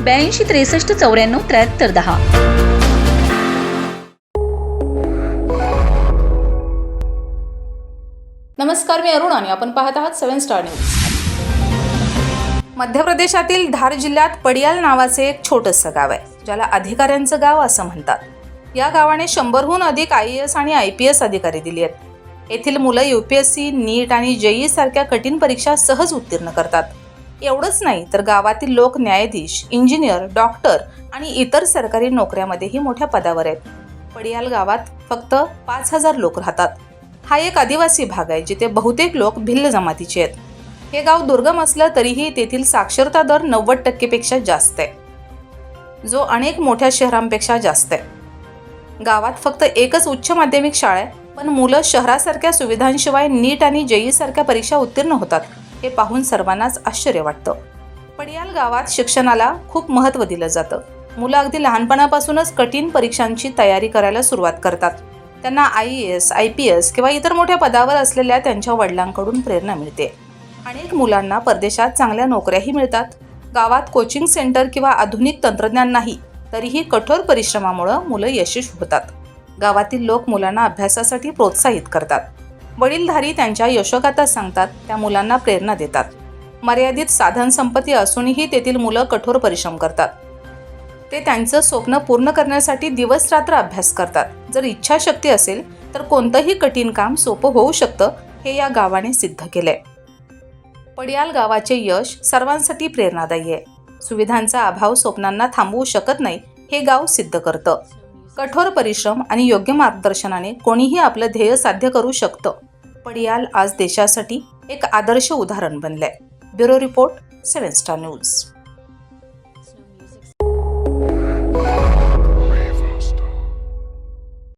ब्याऐंशी त्रेसष्ट चौऱ्याण्णव त्र्याहत्तर दहा. नमस्कार मी अरुण आणि आपण पाहत आहात सेवन स्टार न्यूज. मध्य प्रदेशातील धार जिल्ह्यात पडियाल नावाचे एक छोटंसं गाव आहे ज्याला अधिकाऱ्यांचं गाव असं म्हणतात. या गावाने शंभरहून अधिक आय एस आणि आय पी एस अधिकारी दिली आहेत. येथील मुलं U P S C NEET आणि जेई सारख्या कठीण परीक्षा सहज उत्तीर्ण करतात. एवढंच नाही तर गावातील लोक न्यायाधीश इंजिनियर डॉक्टर आणि इतर सरकारी नोकऱ्यामध्येही मोठ्या पदावर आहेत. पडियाल गावात फक्त पाच हजार लोक राहतात. हा एक आदिवासी भाग आहे जिथे बहुतेक लोक भिल्ल जमातीचे आहेत. हे गाव दुर्गम असलं तरीही तेथील साक्षरता दर नव्वद टक्केपेक्षा जास्त आहे. जो अनेक मोठ्या शहरांपेक्षा जास्त आहे. गावात फक्त एकच उच्च माध्यमिक शाळा आहे पण मुलं शहरासारख्या सुविधांशिवाय नीट आणि जेईसारख्या परीक्षा उत्तीर्ण होतात. हे पाहून सर्वांनाच आश्चर्य वाटतं. पडियाल गावात शिक्षणाला खूप महत्त्व दिलं जातं. मुलं अगदी लहानपणापासूनच कठीण परीक्षांची तयारी करायला सुरुवात करतात. त्यांना I S I P S किंवा इतर मोठ्या पदावर असलेल्या त्यांच्या वडिलांकडून प्रेरणा मिळते. अनेक मुलांना परदेशात चांगल्या नोकऱ्याही मिळतात. गावात कोचिंग सेंटर किंवा आधुनिक तंत्रज्ञान नाही तरीही कठोर परिश्रमामुळं मुलं यशस्वी होतात. गावातील लोक मुलांना अभ्यासासाठी प्रोत्साहित करतात. वडीलधारी त्यांच्या यशोगाथा सांगतात त्या मुलांना प्रेरणा देतात. मर्यादित साधन संपत्ती असूनही तेथील मुलं कठोर परिश्रम करतात. ते त्यांचं स्वप्न पूर्ण करण्यासाठी दिवस रात्र अभ्यास करतात. जर इच्छाशक्ती असेल तर कोणतंही कठीण काम सोपं होऊ शकतं हे या गावाने सिद्ध केलंय. पडियाल गावाचे यश सर्वांसाठी प्रेरणादायी आहे. सुविधांचा अभाव स्वप्नांना थांबवू शकत नाही हे गाव सिद्ध करतं. कठोर परिश्रम आणि योग्य मार्गदर्शनाने कोणीही आपलं ध्येय साध्य करू शकतं. पडियाल आज देशासाठी एक आदर्श उदाहरण बनलंय. Bureau report seven star news.